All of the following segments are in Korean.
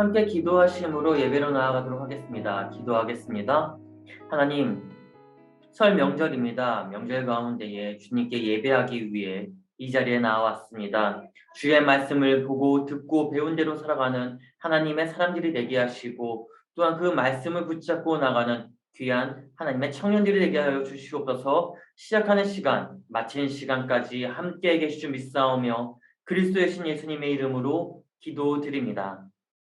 함께 기도하심으로 예배로 나아가도록 하겠습니다. 기도하겠습니다. 하나님, 설 명절입니다. 명절 가운데에 주님께 예배하기 위해 이 자리에 나왔습니다. 주의 말씀을 보고 듣고 배운 대로 살아가는 하나님의 사람들이 되게 하시고 또한 그 말씀을 붙잡고 나가는 귀한 하나님의 청년들이 되게 하여 주시옵소서 시작하는 시간, 마치는 시간까지 함께 계시 줄 믿사오며 그리스도의 신 예수님의 이름으로 기도드립니다.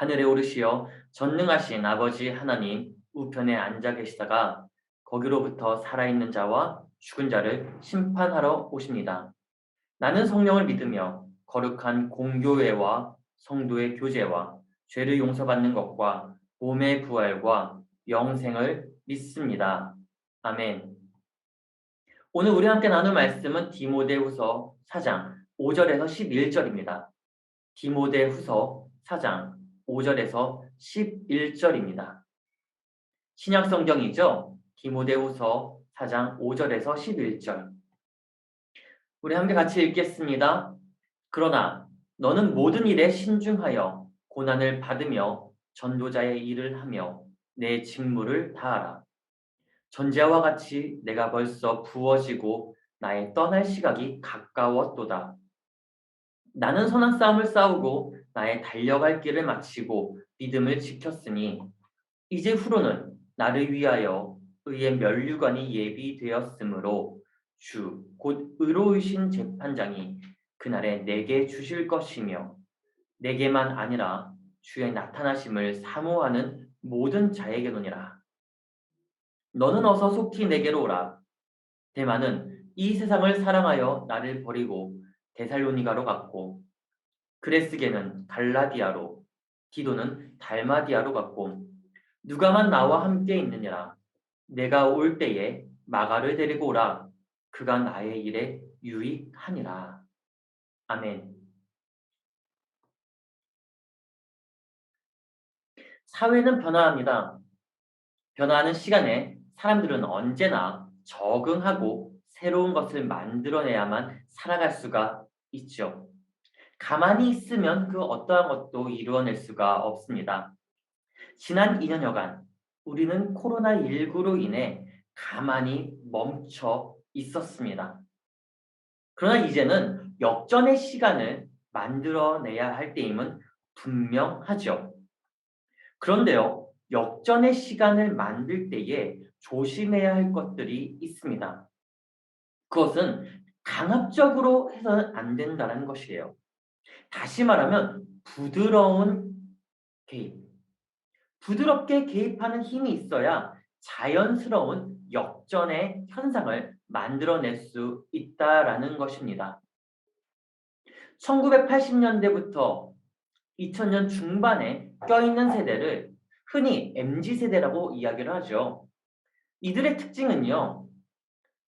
하늘에 오르시어 전능하신 아버지 하나님 우편에 앉아 계시다가 거기로부터 살아있는 자와 죽은 자를 심판하러 오십니다. 나는 성령을 믿으며 거룩한 공교회와 성도의 교제와 죄를 용서받는 것과 몸의 부활과 영생을 믿습니다. 아멘. 오늘 우리 함께 나눌 말씀은 디모데후서 4장 5절에서 11절입니다. 디모데후서 4장 5절에서 11절입니다. 신약 성경이죠. 디모데후서 4장 5절에서 11절. 우리 함께 같이 읽겠습니다. 그러나 너는 모든 일에 신중하여 고난을 받으며 전도자의 일을 하며 내 직무를 다하라. 전제와 같이 내가 벌써 부어지고 나의 떠날 시각이 가까웠도다. 나는 선한 싸움을 싸우고 나의 달려갈 길을 마치고 믿음을 지켰으니 이제 후로는 나를 위하여 의의 면류관이 예비되었으므로 주 곧 의로우신 재판장이 그날에 내게 주실 것이며 내게만 아니라 주의 나타나심을 사모하는 모든 자에게노니라. 너는 어서 속히 내게로 오라. 대만은 이 세상을 사랑하여 나를 버리고 데살로니가로 갔고 그레스게는 갈라디아로 디도는 달마디아로 갔고 누가만 나와 함께 있느냐? 내가 올 때에 마가를 데리고 오라. 그가 나의 일에 유익하니라. 아멘. 사회는 변화합니다. 변화하는 시간에 사람들은 언제나 적응하고 새로운 것을 만들어내야만 살아갈 수가 있죠. 가만히 있으면 그 어떠한 것도 이루어낼 수가 없습니다. 지난 2년여간 우리는 코로나19로 인해 가만히 멈춰 있었습니다. 그러나 이제는 역전의 시간을 만들어내야 할 때임은 분명하죠. 그런데요, 역전의 시간을 만들 때에 조심해야 할 것들이 있습니다. 그것은 강압적으로 해서는 안 된다는 것이에요. 다시 말하면 부드러운 개입. 부드럽게 개입하는 힘이 있어야 자연스러운 역전의 현상을 만들어낼 수 있다라는 것입니다. 1980년대부터 2000년 중반에 껴있는 세대를 흔히 MZ세대라고 이야기를 하죠. 이들의 특징은요.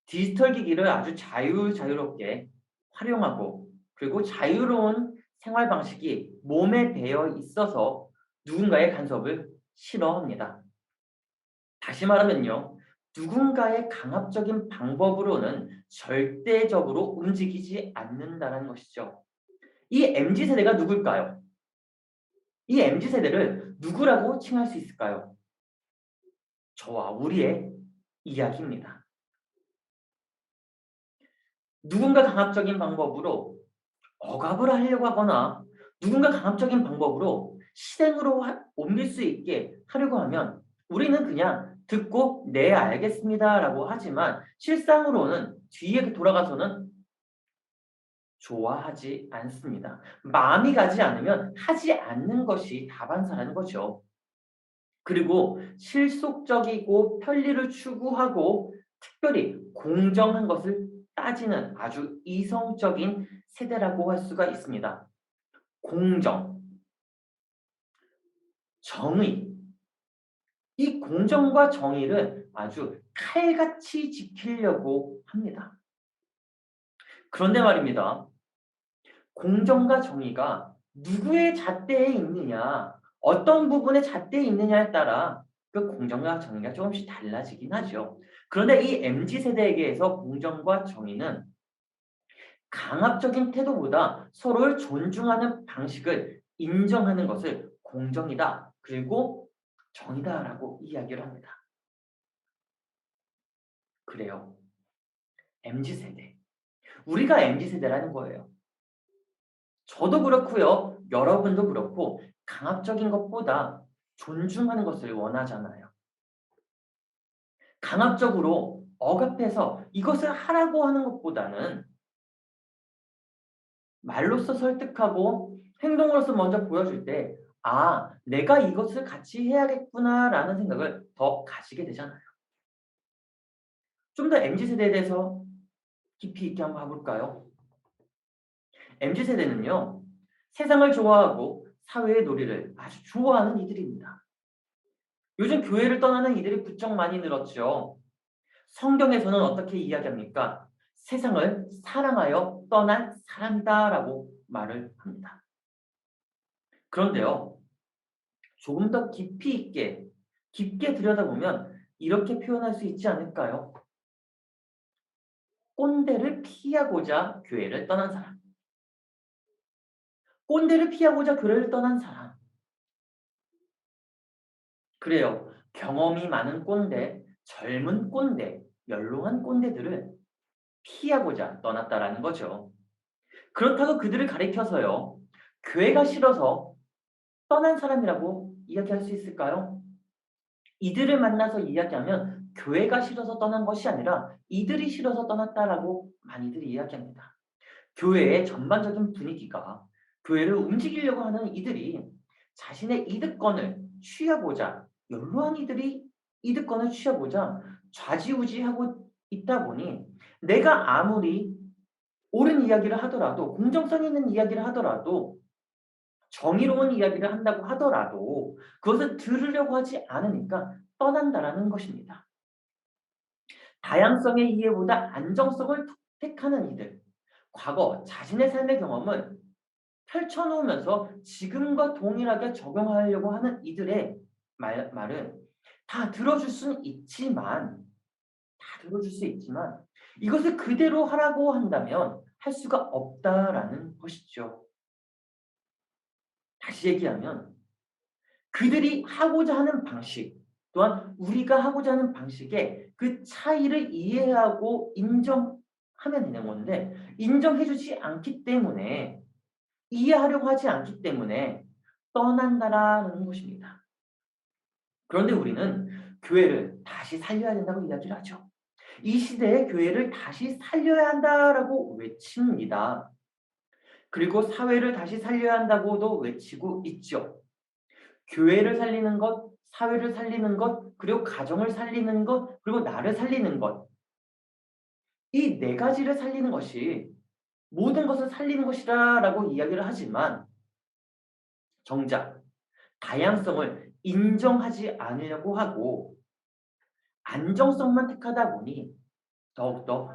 디지털 기기를 아주 자유 자유롭게 활용하고 그리고 자유로운 생활 방식이 몸에 배어 있어서 누군가의 간섭을 싫어합니다. 다시 말하면요. 누군가의 강압적인 방법으로는 절대적으로 움직이지 않는다는 것이죠. 이 MZ세대가 누굴까요? 이 MZ세대를 누구라고 칭할 수 있을까요? 저와 우리의 이야기입니다. 누군가 강압적인 방법으로 억압을 하려고 하거나 누군가 강압적인 방법으로 실행으로 옮길 수 있게 하려고 하면 우리는 그냥 듣고 네 알겠습니다 라고 하지만 실상으로는 뒤에 돌아가서는 좋아하지 않습니다. 마음이 가지 않으면 하지 않는 것이 다반사라는 거죠. 그리고 실속적이고 편리를 추구하고 특별히 공정한 것을 따지는 아주 이성적인 세대라고 할 수가 있습니다. 공정. 정의. 이 공정과 정의를 아주 칼같이 지키려고 합니다. 그런데 말입니다. 공정과 정의가 누구의 잣대에 있느냐, 어떤 부분에 잣대에 있느냐에 따라 그 공정과 정의가 조금씩 달라지긴 하죠. 그런데 이 MZ세대에게서 공정과 정의는 강압적인 태도보다 서로를 존중하는 방식을 인정하는 것을 공정이다. 그리고 정의다라고 이야기를 합니다. 그래요. MZ세대. 우리가 MZ세대라는 거예요. 저도 그렇고요. 여러분도 그렇고 강압적인 것보다 존중하는 것을 원하잖아요. 강압적으로 억압해서 이것을 하라고 하는 것보다는 말로써 설득하고 행동으로서 먼저 보여줄 때, 아, 내가 이것을 같이 해야겠구나라는 생각을 더 가지게 되잖아요. 좀 더 MZ세대에 대해서 깊이 있게 한번 봐볼까요? MZ세대는요, 세상을 좋아하고 사회의 놀이를 아주 좋아하는 이들입니다. 요즘 교회를 떠나는 이들이 부쩍 많이 늘었죠. 성경에서는 어떻게 이야기합니까? 세상을 사랑하여 떠난 사람이다라고 말을 합니다. 그런데요, 조금 더 깊이 있게, 깊게 들여다보면 이렇게 표현할 수 있지 않을까요? 꼰대를 피하고자 교회를 떠난 사람. 꼰대를 피하고자 교회를 떠난 사람. 그래요. 경험이 많은 꼰대, 젊은 꼰대, 연로한 꼰대들을 피하고자 떠났다라는 거죠. 그렇다고 그들을 가리켜서요. 교회가 싫어서 떠난 사람이라고 이야기할 수 있을까요? 이들을 만나서 이야기하면 교회가 싫어서 떠난 것이 아니라 이들이 싫어서 떠났다라고 많이들 이야기합니다. 교회의 전반적인 분위기가 교회를 움직이려고 하는 이들이 자신의 이득권을 취하고자 연로한 이들이 이득권을 취하고자 좌지우지하고 있다 보니 내가 아무리 옳은 이야기를 하더라도 공정성 있는 이야기를 하더라도 정의로운 이야기를 한다고 하더라도 그것을 들으려고 하지 않으니까 떠난다라는 것입니다. 다양성의 이해보다 안정성을 택하는 이들, 과거 자신의 삶의 경험을 펼쳐놓으면서 지금과 동일하게 적용하려고 하는 이들의 말, 말은 다 들어줄 수는 있지만, 다 들어줄 수 있지만, 이것을 그대로 하라고 한다면 할 수가 없다라는 것이죠. 다시 얘기하면, 그들이 하고자 하는 방식, 또한 우리가 하고자 하는 방식의 그 차이를 이해하고 인정하면 되는 건데, 인정해주지 않기 때문에 이해하려고 하지 않기 때문에 떠난다라는 것입니다. 그런데 우리는 교회를 다시 살려야 된다고 이야기를 하죠. 이 시대에 교회를 다시 살려야 한다라고 외칩니다. 그리고 사회를 다시 살려야 한다고도 외치고 있죠. 교회를 살리는 것, 사회를 살리는 것, 그리고 가정을 살리는 것, 그리고 나를 살리는 것. 이 네 가지를 살리는 것이 모든 것을 살리는 것이라라고 이야기를 하지만 정작 다양성을 인정하지 않으려고 하고 안정성만 택하다 보니 더욱더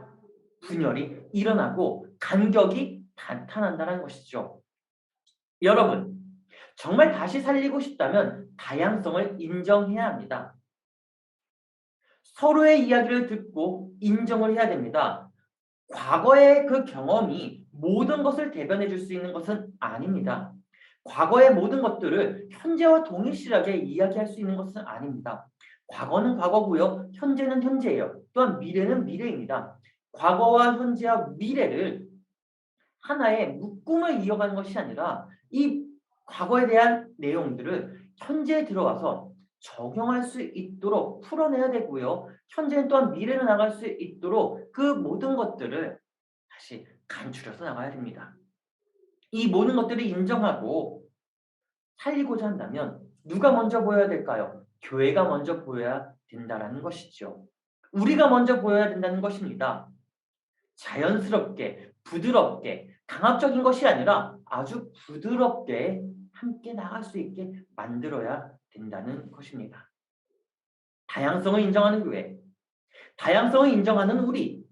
분열이 일어나고 간격이 나타난다는 것이죠. 여러분, 정말 다시 살리고 싶다면 다양성을 인정해야 합니다. 서로의 이야기를 듣고 인정을 해야 됩니다. 과거의 그 경험이 모든 것을 대변해 줄 수 있는 것은 아닙니다. 과거의 모든 것들을 현재와 동일시하게 이야기할 수 있는 것은 아닙니다. 과거는 과거고요. 현재는 현재예요. 또한 미래는 미래입니다. 과거와 현재와 미래를 하나의 묶음을 이어가는 것이 아니라 이 과거에 대한 내용들을 현재에 들어와서 적용할 수 있도록 풀어내야 되고요. 현재는 또한 미래로 나갈 수 있도록 그 모든 것들을 다시 간추려서 나가야 됩니다. 이 모든 것들을 인정하고 살리고자 한다면 누가 먼저 보여야 될까요? 교회가 먼저 보여야 된다는 것이죠. 우리가 먼저 보여야 된다는 것입니다. 자연스럽게, 부드럽게, 강압적인 것이 아니라 아주 부드럽게 함께 나갈 수 있게 만들어야 된다는 것입니다. 다양성을 인정하는 교회, 다양성을 인정하는 우리,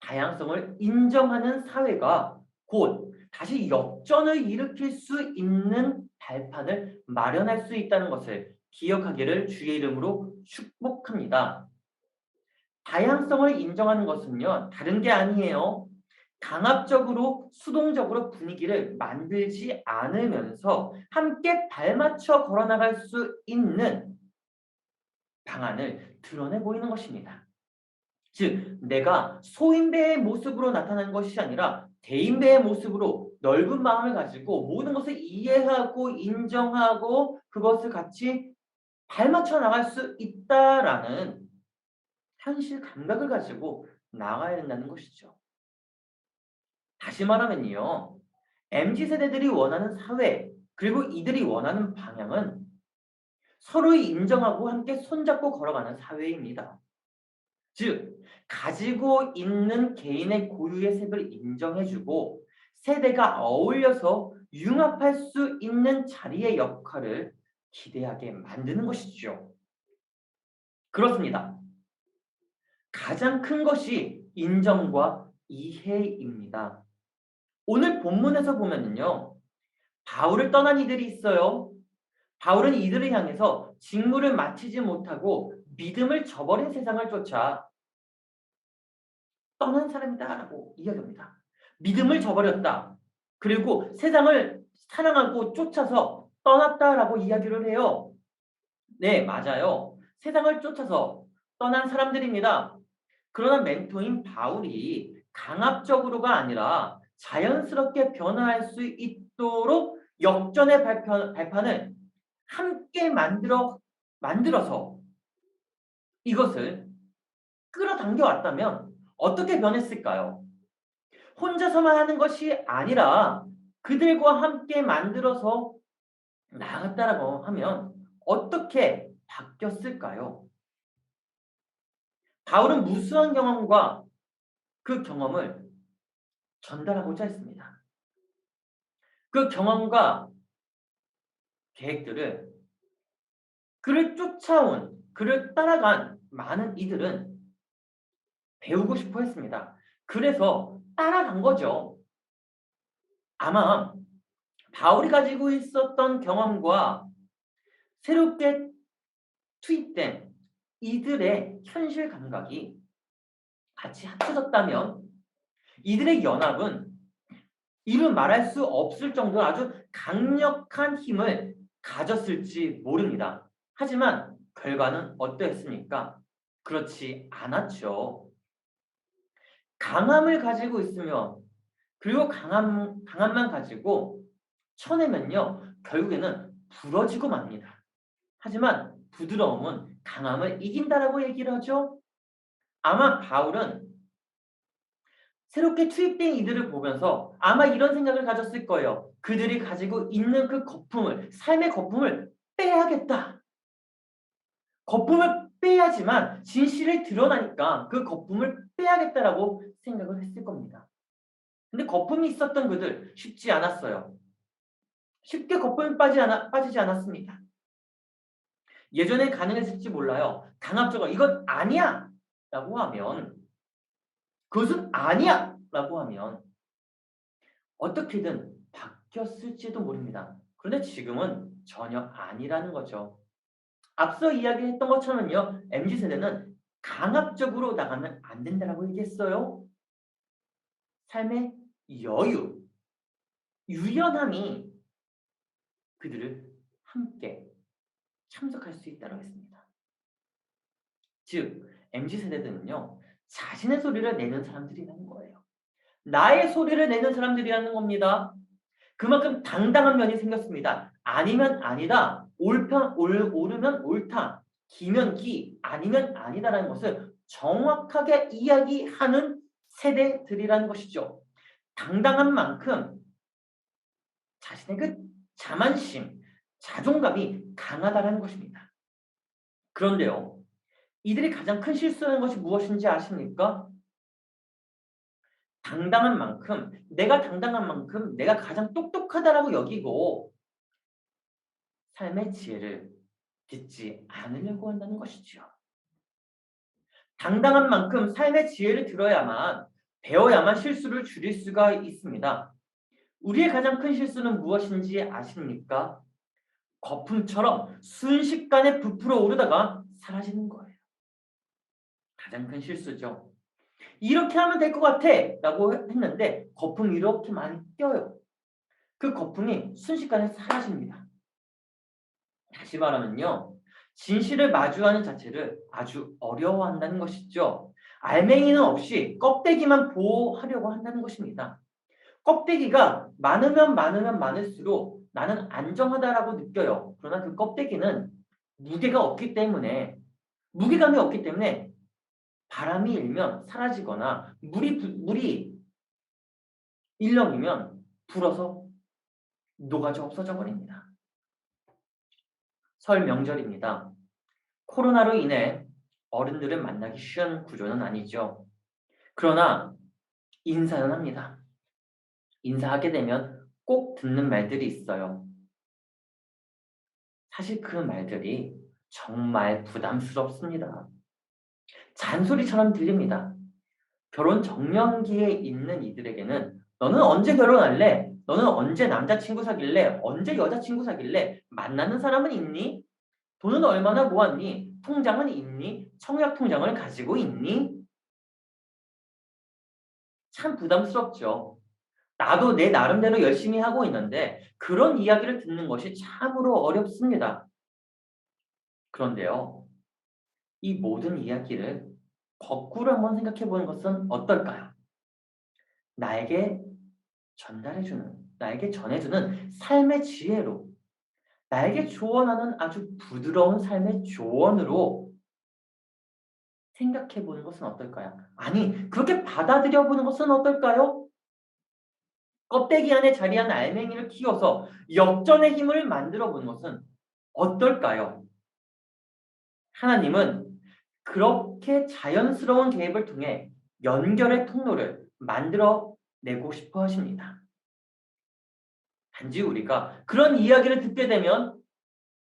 다양성을 인정하는 사회가 곧 다시 역전을 일으킬 수 있는 발판을 마련할 수 있다는 것을 기억하기를 주의 이름으로 축복합니다. 다양성을 인정하는 것은요, 다른 게 아니에요. 강압적으로 수동적으로 분위기를 만들지 않으면서 함께 발맞춰 걸어나갈 수 있는 방안을 드러내 보이는 것입니다. 즉, 내가 소인배의 모습으로 나타나는 것이 아니라 대인배의 모습으로 넓은 마음을 가지고 모든 것을 이해하고 인정하고 그것을 같이 발맞춰 나갈 수 있다라는 현실 감각을 가지고 나가야 된다는 것이죠. 다시 말하면요. MZ 세대들이 원하는 사회 그리고 이들이 원하는 방향은 서로 인정하고 함께 손잡고 걸어가는 사회입니다. 즉 가지고 있는 개인의 고유의 색을 인정해주고 세대가 어울려서 융합할 수 있는 자리의 역할을 기대하게 만드는 것이죠. 그렇습니다. 가장 큰 것이 인정과 이해입니다. 오늘 본문에서 보면요. 바울을 떠난 이들이 있어요. 바울은 이들을 향해서 직무를 마치지 못하고 믿음을 저버린 세상을 쫓아 떠난 사람이다라고 이야기합니다. 믿음을 저버렸다. 그리고 세상을 사랑하고 쫓아서 떠났다라고 이야기를 해요. 네, 맞아요. 세상을 쫓아서 떠난 사람들입니다. 그러나 멘토인 바울이 강압적으로가 아니라 자연스럽게 변화할 수 있도록 역전의 발판, 발판을 함께 만들어 만들어서 이것을 끌어당겨 왔다면 어떻게 변했을까요? 혼자서만 하는 것이 아니라 그들과 함께 만들어서 나갔다라고 하면 어떻게 바뀌었을까요? 바울은 무수한 경험과 그 경험을 전달하고자 했습니다. 그 경험과 계획들을 그를 쫓아온, 그를 따라간 많은 이들은 배우고 싶어 했습니다. 그래서 따라간 거죠. 아마 바울이 가지고 있었던 경험과 새롭게 투입된 이들의 현실 감각이 같이 합쳐졌다면 이들의 연합은 이루 말할 수 없을 정도로 아주 강력한 힘을 가졌을지 모릅니다. 하지만 결과는 어떠했습니까? 그렇지 않았죠. 강함을 가지고 있으면 그리고 강함, 강함만 가지고 쳐내면요 결국에는 부러지고 맙니다. 하지만 부드러움은 강함을 이긴다라고 얘기를 하죠. 아마 바울은 새롭게 투입된 이들을 보면서 아마 이런 생각을 가졌을 거예요. 그들이 가지고 있는 그 거품을, 삶의 거품을 빼야겠다. 거품을 빼야지만 진실을 드러나니까 그 거품을 빼야겠다라고 생각을 했을 겁니다. 근데 거품이 있었던 그들 쉽지 않았어요. 쉽게 거품이 빠지 않아, 빠지지 않았습니다. 예전에 가능했을지 몰라요. 강압적으로 이건 아니야 라고 하면 그것은 아니야 라고 하면 어떻게든 바뀌었을지도 모릅니다. 그런데 지금은 전혀 아니라는 거죠. 앞서 이야기했던 것처럼요. MZ세대는 강압적으로 나가면 안 된다라고 얘기했어요. 삶의 여유, 유연함이 그들을 함께 참석할 수 있다고 했습니다. 즉, MZ세대들은요. 자신의 소리를 내는 사람들이라는 거예요. 나의 소리를 내는 사람들이라는 겁니다. 그만큼 당당한 면이 생겼습니다. 아니면 아니다, 옳편, 옳, 옳으면 옳다, 기면 기, 아니면 아니다라는 것을 정확하게 이야기하는 세대들이라는 것이죠. 당당한 만큼 자신의 그 자만심, 자존감이 강하다는 것입니다. 그런데요, 이들이 가장 큰 실수하는 것이 무엇인지 아십니까? 당당한 만큼, 내가 당당한 만큼 내가 가장 똑똑하다라고 여기고 삶의 지혜를 듣지 않으려고 한다는 것이지요. 당당한 만큼 삶의 지혜를 들어야만 배워야만 실수를 줄일 수가 있습니다. 우리의 가장 큰 실수는 무엇인지 아십니까? 거품처럼 순식간에 부풀어 오르다가 사라지는 거예요. 가장 큰 실수죠. 이렇게 하면 될 것 같아 라고 했는데 거품이 이렇게 많이 껴요. 그 거품이 순식간에 사라집니다. 다시 말하면요. 진실을 마주하는 자체를 아주 어려워한다는 것이죠. 알맹이는 없이 껍데기만 보호하려고 한다는 것입니다. 껍데기가 많으면 많으면 많을수록 나는 안정하다라고 느껴요. 그러나 그 껍데기는 무게가 없기 때문에 무게감이 없기 때문에 바람이 일면 사라지거나 물이 물이 일렁이면 불어서 녹아져 없어져 버립니다. 설 명절입니다. 코로나로 인해 어른들을 만나기 쉬운 구조는 아니죠. 그러나 인사는 합니다. 인사하게 되면 꼭 듣는 말들이 있어요. 사실 그 말들이 정말 부담스럽습니다. 잔소리처럼 들립니다. 결혼 정년기에 있는 이들에게는 너는 언제 결혼할래? 너는 언제 남자친구 사귈래? 언제 여자친구 사귈래? 만나는 사람은 있니? 돈은 얼마나 모았니? 통장은 있니? 청약 통장을 가지고 있니? 참 부담스럽죠. 나도 내 나름대로 열심히 하고 있는데 그런 이야기를 듣는 것이 참으로 어렵습니다. 그런데요. 이 모든 이야기를 거꾸로 한번 생각해 보는 것은 어떨까요? 나에게 전달해주는, 나에게 전해주는 삶의 지혜로, 나에게 조언하는 아주 부드러운 삶의 조언으로 생각해 보는 것은 어떨까요? 아니, 그렇게 받아들여 보는 것은 어떨까요? 껍데기 안에 자리한 알맹이를 키워서 역전의 힘을 만들어 보는 것은 어떨까요? 하나님은 그렇게 자연스러운 개입을 통해 연결의 통로를 만들어 내고 싶어 하십니다. 단지 우리가 그런 이야기를 듣게 되면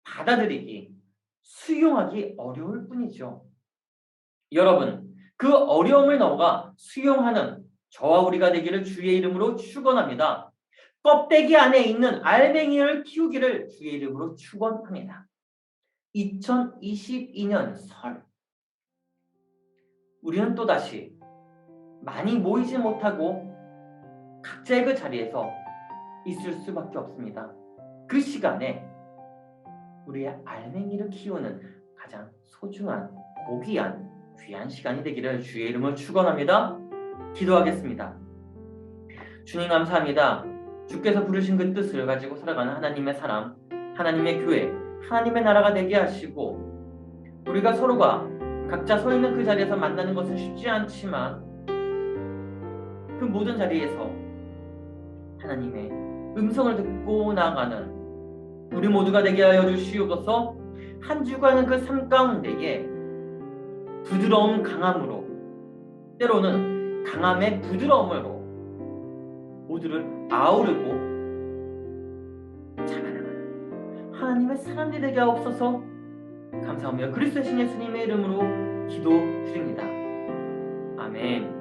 받아들이기, 수용하기 어려울 뿐이죠. 여러분, 그 어려움을 넘어가 수용하는 저와 우리가 되기를 주의 이름으로 축원합니다. 껍데기 안에 있는 알맹이를 키우기를 주의 이름으로 축원합니다. 2022년 설 우리는 또다시 많이 모이지 못하고 각자의 그 자리에서 있을 수밖에 없습니다. 그 시간에 우리의 알맹이를 키우는 가장 소중한 고귀한 귀한 시간이 되기를 주의 이름을 축원합니다. 기도하겠습니다. 주님 감사합니다. 주께서 부르신 그 뜻을 가지고 살아가는 하나님의 사람, 하나님의 교회, 하나님의 나라가 되게 하시고 우리가 서로가 각자 서 있는 그 자리에서 만나는 것은 쉽지 않지만 그 모든 자리에서 하나님의 음성을 듣고 나가는 우리 모두가 되게 하여 주시옵소서 한 주간의 그 삶 가운데에 부드러운 강함으로 때로는 강함의 부드러움으로 모두를 아우르고 잡아나가는 하나님의 사람들이 되게 하옵소서 감사하며 그리스도 신 예수님의 이름으로 기도 드립니다. 아멘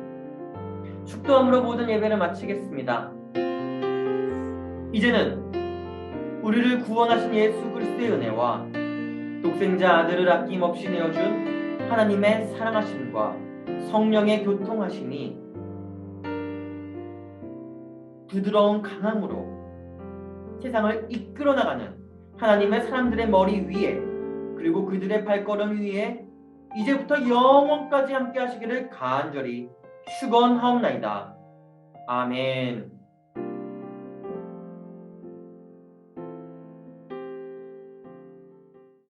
축도함으로 모든 예배를 마치겠습니다. 이제는 우리를 구원하신 예수 그리스도의 은혜와 독생자 아들을 아낌없이 내어준 하나님의 사랑하심과 성령의 교통하심이 부드러운 강함으로 세상을 이끌어 나가는 하나님의 사람들의 머리 위에 그리고 그들의 발걸음 위에 이제부터 영원까지 함께 하시기를 간절히 축원하옵나이다. 아멘.